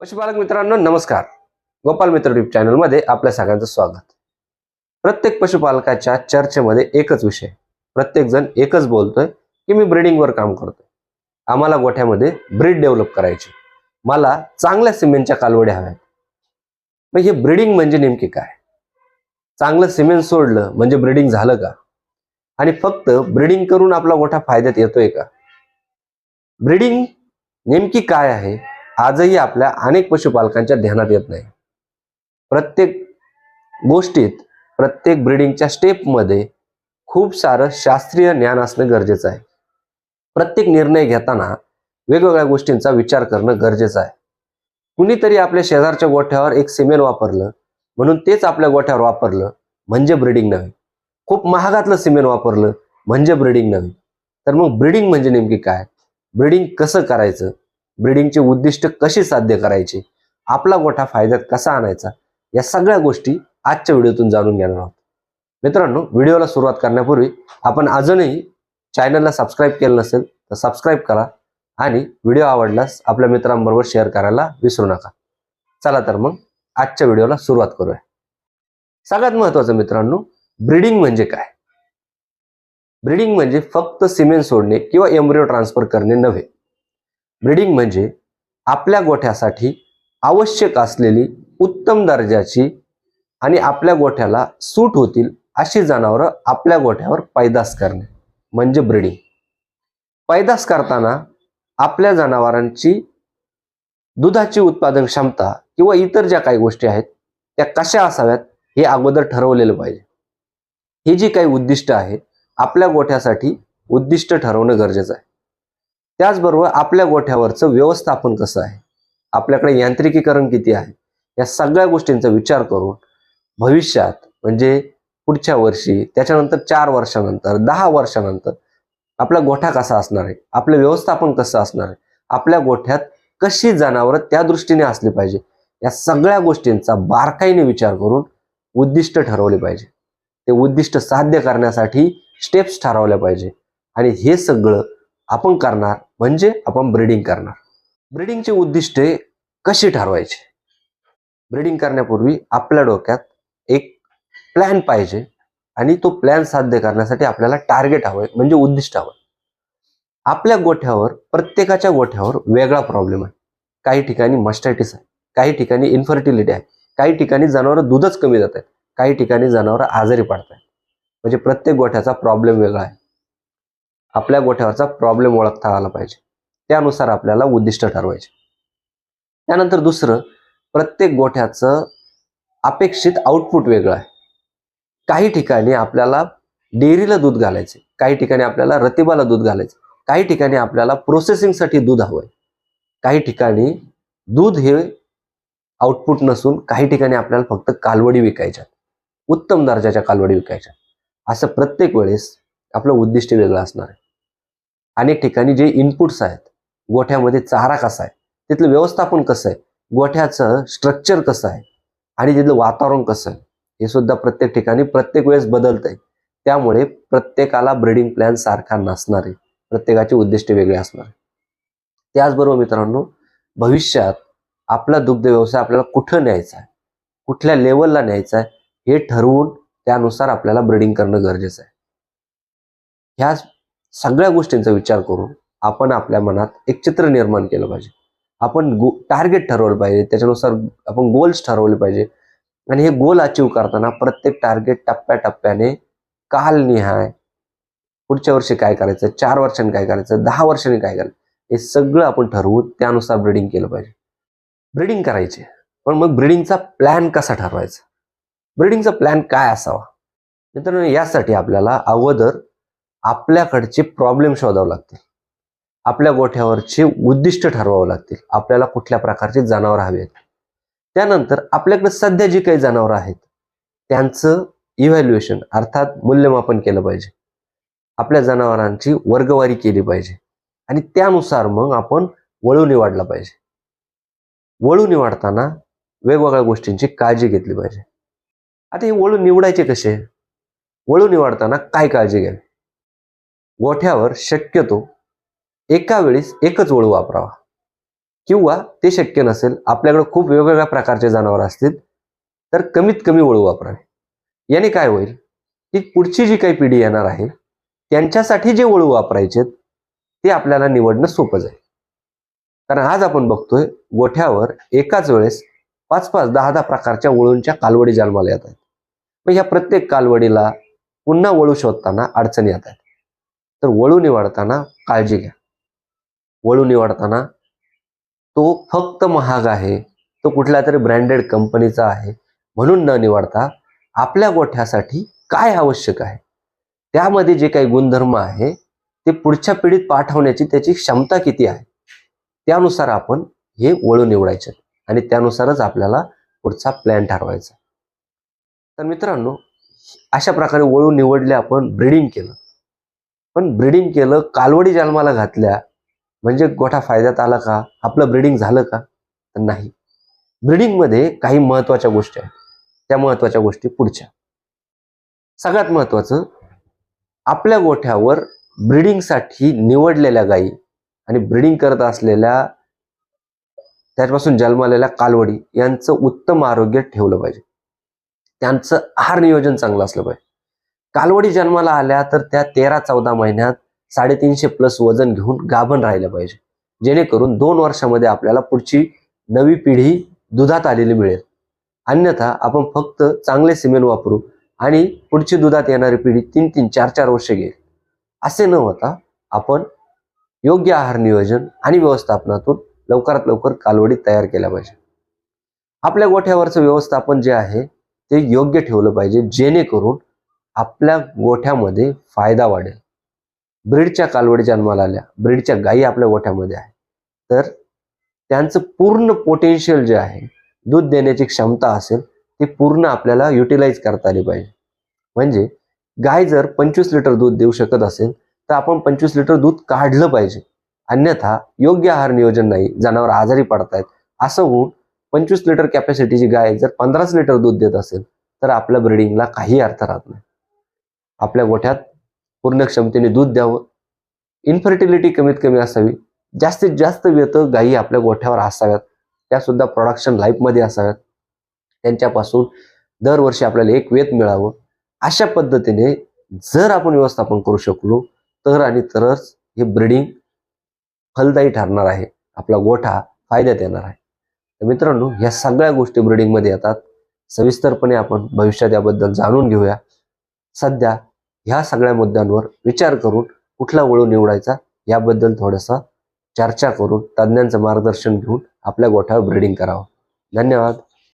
पशुपालक मित्रांनो नमस्कार. गोपाल मित्र युट्यूब चॅनलमध्ये आपल्या सगळ्यांचं स्वागत. प्रत्येक पशुपालकाच्या चर्चेमध्ये एकच विषय. प्रत्येक जण एकच बोलतोय की मी ब्रीडिंगवर काम करतोय. आम्हाला गोठ्यामध्ये ब्रीड डेव्हलप करायची. मला चांगल्या सिमेंटच्या कालवड्या हव्यात. मग हे ब्रीडिंग म्हणजे नेमकी काय? चांगलं सिमेंट सोडलं म्हणजे ब्रीडिंग झालं का? आणि फक्त ब्रीडिंग करून आपला गोठा फायद्यात येतोय का? ब्रीडिंग नेमकी काय आहे? आजही आपल्या अनेक पशुपालकांच्या ध्यानात येत नाही. प्रत्येक गोष्टीत प्रत्येक ब्रिडिंगच्या स्टेपमध्ये खूप सारं शास्त्रीय ज्ञान असणं गरजेचं आहे. प्रत्येक निर्णय घेताना वेगवेगळ्या गोष्टींचा विचार करणं गरजेचं आहे. कुणीतरी आपल्या शेजारच्या गोठ्यावर एक सिमेंट वापरलं म्हणून तेच आपल्या गोठ्यावर वापरलं म्हणजे ब्रिडिंग नव्हे. खूप महागातलं सिमेंट वापरलं म्हणजे ब्रिडिंग नव्हे. तर मग ब्रिडिंग म्हणजे नेमकी काय? ब्रिडिंग कसं करायचं? ब्रिडिंगचे उद्दिष्ट कसे साध्य करायचे आपला गोठा फायद्यात कसा आणायचा या सगळ्या गोष्टी आजच्या व्हिडिओतून जाणून घेणार आहोत. मित्रांनो व्हिडिओला सुरुवात करण्यापूर्वी आपण अजूनही चॅनलला सबस्क्राईब केलं नसेल तर सबस्क्राईब करा आणि व्हिडिओ आवडल्यास आपल्या मित्रांबरोबर शेअर करायला विसरू नका. चला तर मग आजच्या व्हिडिओला सुरुवात करूया. सगळ्यात महत्वाचं मित्रांनो ब्रिडिंग म्हणजे काय? ब्रिडिंग म्हणजे फक्त सिमेंट सोडणे किंवा एम्ब्रिओ ट्रान्सफर करणे नव्हे. ब्रीडिंग म्हणजे आपल्या गोठ्यासाठी आवश्यक असलेली उत्तम दर्जाची आणि आपल्या गोठ्याला सूट होतील अशी जनावरं आपल्या गोठ्यावर पैदास करणे म्हणजे ब्रीडिंग. पैदास करताना आपल्या जनावरांची दुधाची उत्पादन क्षमता किंवा इतर ज्या काही गोष्टी आहेत त्या कशा असाव्यात हे अगोदर ठरवलेलं पाहिजे. ही जी काही उद्दिष्ट आहेत आपल्या गोठ्यासाठी उद्दिष्ट ठरवणं गरजेचं आहे. त्याचबरोबर आपल्या गोठ्यावरचं व्यवस्थापन कसं आहे? आपल्याकडे यांत्रिकीकरण किती आहे? या सगळ्या गोष्टींचा विचार करून भविष्यात म्हणजे पुढच्या वर्षी त्याच्यानंतर चार वर्षानंतर दहा वर्षानंतर आपला गोठा कसा असणार आहे? आपलं व्यवस्थापन कसं असणार आहे? आपल्या गोठ्यात कशी जनावरं त्या दृष्टीने असली पाहिजे? या सगळ्या गोष्टींचा बारकाईने विचार करून उद्दिष्ट ठरवले पाहिजे. ते उद्दिष्ट साध्य करण्यासाठी स्टेप्स ठरवल्या पाहिजे. आणि हे सगळं आपण करणार म्हणजे आपण ब्रीडिंग करणार. ब्रीडिंगचे उद्दिष्टे कशी ठरवायची? ब्रीडिंग करण्यापूर्वी आपल्या डोक्यात एक प्लॅन पाहिजे आणि तो प्लॅन साध्य करण्यासाठी आपल्याला टार्गेट हवंय म्हणजे उद्दिष्ट हवं आपल्या गोठ्यावर प्रत्येकाच्या गोठ्यावर वेगळा प्रॉब्लेम आहे. काही ठिकाणी मस्टायटिस आहे काही ठिकाणी इन्फर्टिलिटी आहे काही ठिकाणी जनावरं दूधच कमी जात आहेत काही ठिकाणी जनावरं आजारी पडत आहेत म्हणजे प्रत्येक गोठ्याचा प्रॉब्लेम वेगळा आहे. आपल्या गोठ्यावरचा प्रॉब्लेम ओळखता आला पाहिजे. त्यानुसार आपल्याला उद्दिष्ट ठरवायचे. त्यानंतर दुसरं प्रत्येक गोठ्याचं अपेक्षित आउटपुट वेगळं आहे. काही ठिकाणी आपल्याला डेअरीला दूध घालायचे काही ठिकाणी आपल्याला रतिबाला दूध घालायचं काही ठिकाणी आपल्याला प्रोसेसिंगसाठी दूध हवंय. काही ठिकाणी दूध हे आउटपुट नसून काही ठिकाणी आपल्याला फक्त कालवडी विकायच्या उत्तम दर्जाच्या कालवडी विकायच्या असं प्रत्येक वेळेस आपलं उद्दिष्ट वेगळं असणार आहे. अनेक ठिकाणी जे इनपुट्स आहेत गोठ्यामध्ये चारा कसा आहे तिथलं व्यवस्थापन कसं आहे गोठ्याचं स्ट्रक्चर कसं आहे आणि तिथलं वातावरण कसं आहे हे सुद्धा प्रत्येक ठिकाणी प्रत्येक वेळेस बदलत आहे त्यामुळे प्रत्येकाला ब्रीडिंग प्लॅन सारखा नसणार आहे. प्रत्येकाचे उद्दिष्ट वेगळे असणार आहे. त्याचबरोबर मित्रांनो भविष्यात आपला दुग्ध व्यवसाय आपल्याला कुठं न्यायचा आहे कुठल्या लेवलला न्यायचा आहे हे ठरवून त्यानुसार आपल्याला ब्रीडिंग करणं गरजेचं आहे. ह्या सगळ्या गोष्टींचा विचार करून आपण आपल्या मनात एक चित्र निर्माण केलं पाहिजे. आपण गो टार्गेट ठरवलं पाहिजे त्याच्यानुसार आपण गोल्स ठरवले पाहिजे. आणि हे गोल अचीव करताना प्रत्येक टार्गेट टप्प्याटप्प्याने कालनिहाय पुढच्या वर्षी काय करायचं चार वर्षांनी काय करायचं दहा वर्षांनी काय करायचं हे सगळं आपण ठरवू त्यानुसार ब्रीडिंग केलं पाहिजे. ब्रीडिंग करायचे पण मग ब्रीडिंगचा प्लॅन कसा ठरवायचा? ब्रीडिंगचा प्लॅन काय असावा? मित्रांनो यासाठी आपल्याला अगोदर आपल्याकडचे प्रॉब्लेम शोधावे लागतील. आपल्या गोठ्यावरचे उद्दिष्ट ठरवावं लागतील. आपल्याला कुठल्या प्रकारचे जनावर हवे आहेत? त्यानंतर आपल्याकडे सध्या जी काही जनावरं आहेत त्यांचं इव्हॅल्युएशन अर्थात मूल्यमापन केलं पाहिजे. आपल्या जनावरांची वर्गवारी केली पाहिजे. आणि त्यानुसार मग आपण वळू निवडला पाहिजे. वळू निवडताना वेगवेगळ्या गोष्टींची काळजी घेतली पाहिजे. आता हे वळू निवडायचे कसे? वळू निवडताना काय काळजी घ्यावी? गोठ्यावर शक्यतो एका वेळेस एकच वळू वापरावा. किंवा ते शक्य नसेल आपल्याकडे खूप वेगवेगळ्या प्रकारचे जनावर असतील तर कमीत कमी वळू वापरावे. याने काय होईल की पुढची जी काही पिढी येणार आहे त्यांच्यासाठी जे वळू वापरायचे ते आपल्याला निवडणं सोपं जाईल. कारण आज आपण बघतोय गोठ्यावर एकाच वेळेस पाच पाच दहा दहा प्रकारच्या वळूंच्या कालवडी जन्माला येत आहेत. मग ह्या प्रत्येक कालवडीला पुन्हा वळू शोधताना अडचणी येत आहेत. तर वळू निवडताना काळजी घ्या. वळू निवडताना तो फक्त महाग आहे तो कुठल्या तरी ब्रँडेड कंपनीचा आहे म्हणून न निवडता आपल्या गोठ्यासाठी काय आवश्यक आहे? त्यामध्ये जे काही गुणधर्म आहे ते पुढच्या पिढीत पाठवण्याची त्याची क्षमता किती आहे? त्यानुसार आपण हे वळू निवडायचे आणि त्यानुसारच आपल्याला पुढचा प्लॅन ठरवायचा. तर मित्रांनो अशा प्रकारे वळू निवडले आपण ब्रीडिंग केलं. पण ब्रीडिंग केलं कालवडी जन्माला घातल्या म्हणजे गोठा फायद्यात आला का? आपलं ब्रीडिंग झालं का? तर नाही. ब्रिडिंगमध्ये काही महत्त्वाच्या गोष्टी आहेत. त्या महत्त्वाच्या गोष्टी पुढच्या. सगळ्यात महत्वाचं आपल्या गोठ्यावर ब्रीडिंगसाठी निवडलेल्या गायी आणि ब्रीडिंग करत असलेल्या त्याच्यापासून जन्मालेल्या कालवडी यांचं उत्तम आरोग्य ठेवलं पाहिजे. त्यांचं आहार नियोजन चांगलं असलं पाहिजे. कालवडी जन्माला आल्या तर त्या तेरा चौदा महिन्यात साडेतीनशे प्लस वजन घेऊन गाभण राहिलं पाहिजे. जेणेकरून दोन वर्षामध्ये आपल्याला पुढची नवी पिढी दुधात आलेली मिळेल. अन्यथा आपण फक्त चांगले सिमेंट वापरू आणि पुढची दुधात येणारी पिढी तीन तीन चार चार वर्ष घेईल. असे न होता आपण योग्य आहार नियोजन आणि व्यवस्थापनातून लवकरात लवकर कालवडी तयार केल्या पाहिजे. आपल्या गोठ्यावरचं व्यवस्थापन जे आहे ते योग्य ठेवलं पाहिजे जेणेकरून आपल्या गोठ्यामध्ये फायदा वाढेल. ब्रीडच्या कालवडी जन्माला आल्या. ब्रीडच्या गायी आपल्या गोठ्यामध्ये आहे तर त्यांचं पूर्ण पोटेन्शियल जे आहे दूध देण्याची क्षमता असेल ती पूर्ण आपल्याला युटिलाइज करता आली पाहिजे. म्हणजे गाय जर पंचवीस लिटर दूध देऊ शकत असेल तर आपण पंचवीस लिटर दूध काढलं पाहिजे. अन्यथा योग्य आहार नियोजन नाही जनावर आजारी पडतायत. असं होऊन पंचवीस लिटर कॅपॅसिटीची गाय जर पंधराच लिटर दूध देत असेल तर आपल्या ब्रिडिंगला काही अर्थ राहत नाही. आपल्या गोठ्यात पूर्ण क्षमतेने दूध द्यावं. इन्फर्टिलिटी कमीत कमी असावी. जास्तीत जास्त व्यत गायी आपल्या गोठ्यावर असाव्यात. त्या सुद्धा प्रोडक्शन लाईफमध्ये असाव्यात. त्यांच्यापासून दरवर्षी आपल्याला एक वेत मिळावं. अशा पद्धतीने जर आपण व्यवस्थापन करू शकलो तर आणि तरच हे ब्रिडिंग फलदायी ठरणार आहे. आपला गोठा फायद्यात येणार आहे. तर मित्रांनो या सगळ्या गोष्टी ब्रिडिंगमध्ये येतात. सविस्तरपणे आपण भविष्यात याबद्दल जाणून घेऊया. सध्या ह्या सगळ्या मुद्द्यांवर विचार करून कुठला वळू निवडायचा याबद्दल थोडंसं चर्चा करून तज्ज्ञांचं मार्गदर्शन घेऊन आपल्या गोठ्यावर ब्रिडिंग करावं. धन्यवाद.